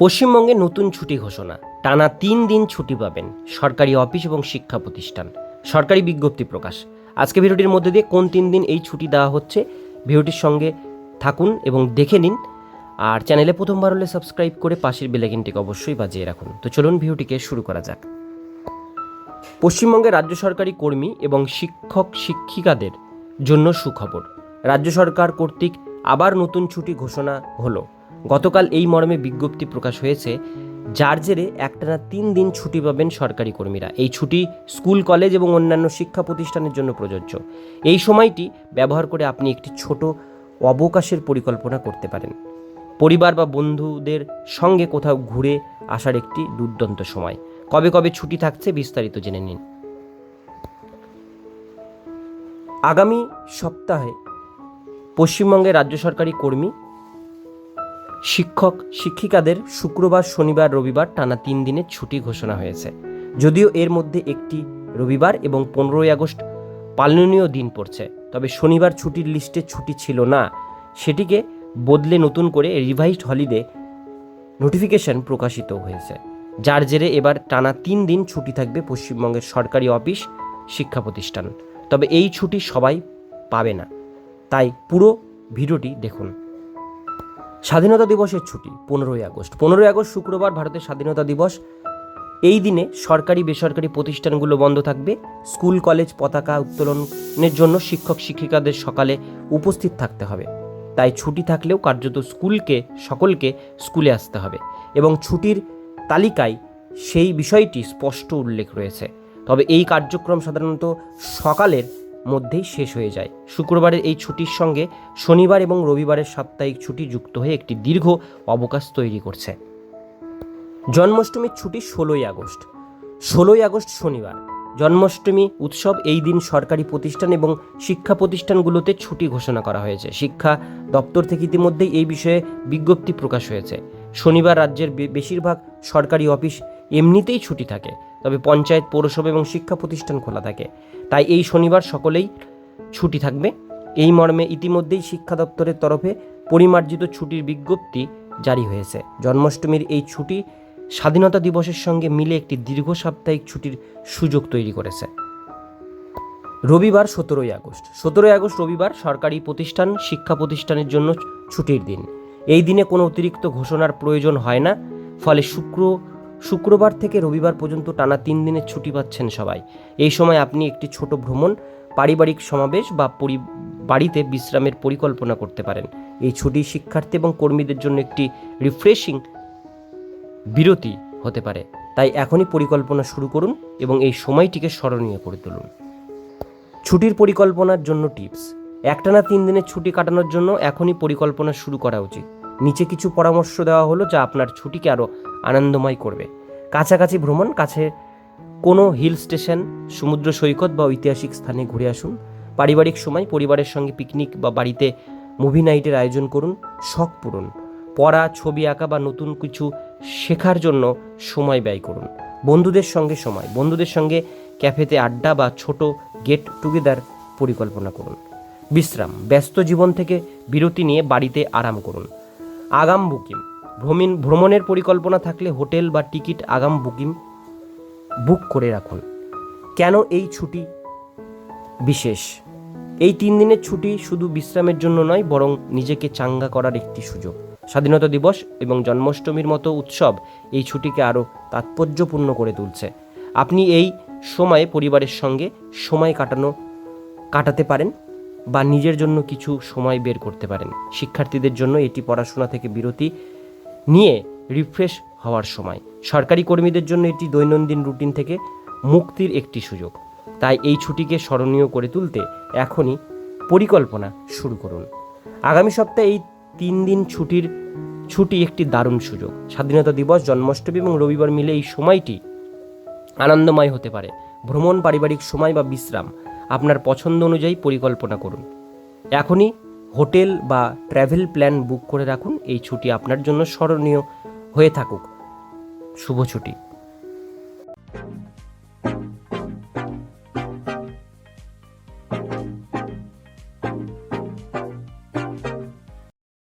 পশ্চিমবঙ্গে নতুন ছুটি ঘোষণা। টানা তিন দিন ছুটি পাবেন সরকারি অফিস এবং শিক্ষা প্রতিষ্ঠান। সরকারি বিজ্ঞপ্তি প্রকাশ। আজকে ভিডিওটির মধ্যে দিয়ে কোন তিন দিন এই ছুটি দেওয়া হচ্ছে ভিডিওটির সঙ্গে থাকুন এবং দেখে নিন। আর চ্যানেলে প্রথমবার হলে সাবস্ক্রাইব করে পাশের বেলাইকিনটিকে অবশ্যই বাজিয়ে রাখুন। তো চলুন ভিডিওটিকে শুরু করা যাক। পশ্চিমবঙ্গের রাজ্য সরকারি কর্মী এবং শিক্ষক শিক্ষিকাদের জন্য সুখবর। রাজ্য সরকার কর্তৃক আবার নতুন ছুটি ঘোষণা হলো। গতকাল এই মর্মে বিজ্ঞপ্তি প্রকাশ হয়েছে, যার জেরে একটানা তিন দিন ছুটি পাবেন সরকারি কর্মীরা। এই ছুটি স্কুল, কলেজ এবং অন্যান্য শিক্ষা প্রতিষ্ঠানের জন্য প্রযোজ্য। এই সময়টি ব্যবহার করে আপনি একটি ছোট অবকাশের পরিকল্পনা করতে পারেন। পরিবার বা বন্ধুদের সঙ্গে কোথাও ঘুরে আসার একটি দুর্দান্ত সময়। কবে কবে ছুটি থাকছে বিস্তারিত জেনে নিন। আগামী সপ্তাহে পশ্চিমবঙ্গের রাজ্য সরকারি কর্মী শিক্ষক শিক্ষিকাদের শুক্রবার, শনিবার, রবিবার টানা তিন দিনের ছুটি ঘোষণা হয়েছে। যদিও এর মধ্যে একটি রবিবার এবং পনেরোই আগস্ট পালনীয় দিন পড়ছে, তবে শনিবার ছুটির লিস্টে ছুটি ছিল না। সেটিকে বদলে নতুন করে রিভাইজড হলিডে নোটিফিকেশন প্রকাশিত হয়েছে, যার জেরে এবার টানা তিন দিন ছুটি থাকবে পশ্চিমবঙ্গের সরকারি অফিস, শিক্ষা প্রতিষ্ঠান। তবে এই ছুটি সবাই পাবে না। তাই পুরো ভিডিওটি দেখুন। স্বাধীনতা দিবসের ছুটি, পনেরোই আগস্ট। পনেরোই আগস্ট শুক্রবার ভারতের স্বাধীনতা দিবস। এই দিনে সরকারি, বেসরকারি প্রতিষ্ঠানগুলো বন্ধ থাকবে। স্কুল, কলেজ পতাকা উত্তোলনের জন্য শিক্ষক, শিক্ষিকাদের সকালে উপস্থিত থাকতে হবে। তাই ছুটি থাকলেও কার্যত স্কুলকে, সকলকে স্কুলে আসতে হবে এবং ছুটির তালিকায় সেই বিষয়টি স্পষ্ট উল্লেখ রয়েছে। তবে এই কার্যক্রম সাধারণত সকালের মধ্যেই শেষ হয়ে যায়। শুক্রবারের এই ছুটির সঙ্গে শনিবার এবং রবিবারের সাপ্তাহিক ছুটি যুক্ত হয়ে একটি দীর্ঘ অবকাশ তৈরি করছে। জন্মাষ্টমীর ছুটি ষোলোই আগস্ট। ষোলোই আগস্ট শনিবার। জন্মাষ্টমী উৎসব এই দিন সরকারি প্রতিষ্ঠান এবং শিক্ষা প্রতিষ্ঠানগুলোতে ছুটি ঘোষণা করা হয়েছে। শিক্ষা দপ্তর থেকে ইতিমধ্যেই এই বিষয়ে বিজ্ঞপ্তি প্রকাশ হয়েছে। শনিবার রাজ্যের বেশিরভাগ সরকারি অফিস এমনিতেই ছুটি থাকে। তবে পঞ্চায়েত, পৌরসভা এবং শিক্ষা প্রতিষ্ঠান খোলা থাকে। তাই এই শনিবার সকলেই ছুটি থাকবে। এই মর্মে ইতিমধ্যেই শিক্ষা দপ্তরের তরফে পরিমার্জিত ছুটির বিজ্ঞপ্তি জারি হয়েছে। জন্মাষ্টমীর এই ছুটি স্বাধীনতা দিবসের সঙ্গে মিলে একটি দীর্ঘ সাপ্তাহিক ছুটির সুযোগ তৈরি করেছে। রবিবার সতেরোই আগস্ট। সতেরোই আগস্ট রবিবার সরকারি প্রতিষ্ঠান, শিক্ষা প্রতিষ্ঠানের জন্য ছুটির দিন। এই দিনে কোনো অতিরিক্ত ঘোষণার প্রয়োজন হয় না। ফলে শুক্র শুক্রবার থেকে রবিবার পর্যন্ত টানা তিন দিনের ছুটি পাচ্ছেন সবাই। এই সময় আপনি একটি ছোট ভ্রমণ, পারিবারিক সমাবেশ বা পরি, বাড়িতে বিশ্রামের পরিকল্পনা করতে পারেন। এই ছুটি শিক্ষার্থী এবং কর্মীদের জন্য একটি রিফ্রেশিং বিরতি হতে পারে। তাই এখনই পরিকল্পনা শুরু করুন এবং এই সময়টিকে স্মরণীয় করে তুলুন। ছুটির পরিকল্পনার জন্য টিপস। একটানা তিন দিনের ছুটি কাটানোর জন্য এখনই পরিকল্পনা শুরু করা উচিত। নিচে কিছু পরামর্শ দেওয়া হলো যা আপনার ছুটিকে আরও আনন্দময় করবে। কাছাকাছি ভ্রমণ, কাছে কোনো হিল স্টেশন, সমুদ্র সৈকত বা ঐতিহাসিক স্থানে ঘুরে আসুন। পারিবারিক সময় পরিবারের সঙ্গে পিকনিক বা বাড়িতে মুভি নাইটের আয়োজন করুন। শখ পূরণ। পড়া, ছবি আঁকা বা নতুন কিছু শেখার জন্য সময় ব্যয় করুন। বন্ধুদের সঙ্গে সময়, বন্ধুদের সঙ্গে ক্যাফেতে আড্ডা বা ছোট গেট টুগেদার পরিকল্পনা করুন। বিশ্রাম, ব্যস্ত জীবন থেকে বিরতি নিয়ে বাড়িতে আরাম করুন। আগাম বুকিং ভ্রমণ, ভ্রমণের পরিকল্পনা থাকলে হোটেল বা টিকিট আগাম বুকিং বুক করে রাখুন। কেন এই ছুটি বিশেষ? এই তিন দিনের ছুটি শুধু বিশ্রামের জন্য নয়, বরং নিজেকে চাঙ্গা করার একটি সুযোগ। স্বাধীনতা দিবস এবং জন্মাষ্টমীর মতো উৎসব এই ছুটিকে আরও তাৎপর্যপূর্ণ করে তুলছে। আপনি এই সময়ে পরিবারের সঙ্গে সময় কাটানো, কাটাতে পারেন বা নিজের জন্য কিছু সময় বের করতে পারেন। শিক্ষার্থীদের জন্য এটি পড়াশোনা থেকে বিরতি নিয়ে রিফ্রেশ হওয়ার সময়। সরকারি কর্মীদের জন্য এটি দৈনন্দিন রুটিন থেকে মুক্তির একটি সুযোগ। তাই এই ছুটিকে স্মরণীয় করে তুলতে এখনই পরিকল্পনা শুরু করুন। আগামী সপ্তাহে এই তিন দিন ছুটির, ছুটি একটি দারুণ সুযোগ। স্বাধীনতা দিবস, জন্মাষ্টমী এবং রবিবার মিলে এই সময়টি আনন্দময় হতে পারে। ভ্রমণ, পারিবারিক সময় বা বিশ্রাম আপনার পছন্দ অনুযায়ী পরিকল্পনা করুন। এখনই হোটেল বা ট্র্যাভেল প্ল্যান বুক করে রাখুন। এই ছুটি আপনার জন্য স্মরণীয় হয়ে থাকুক। শুভ ছুটি।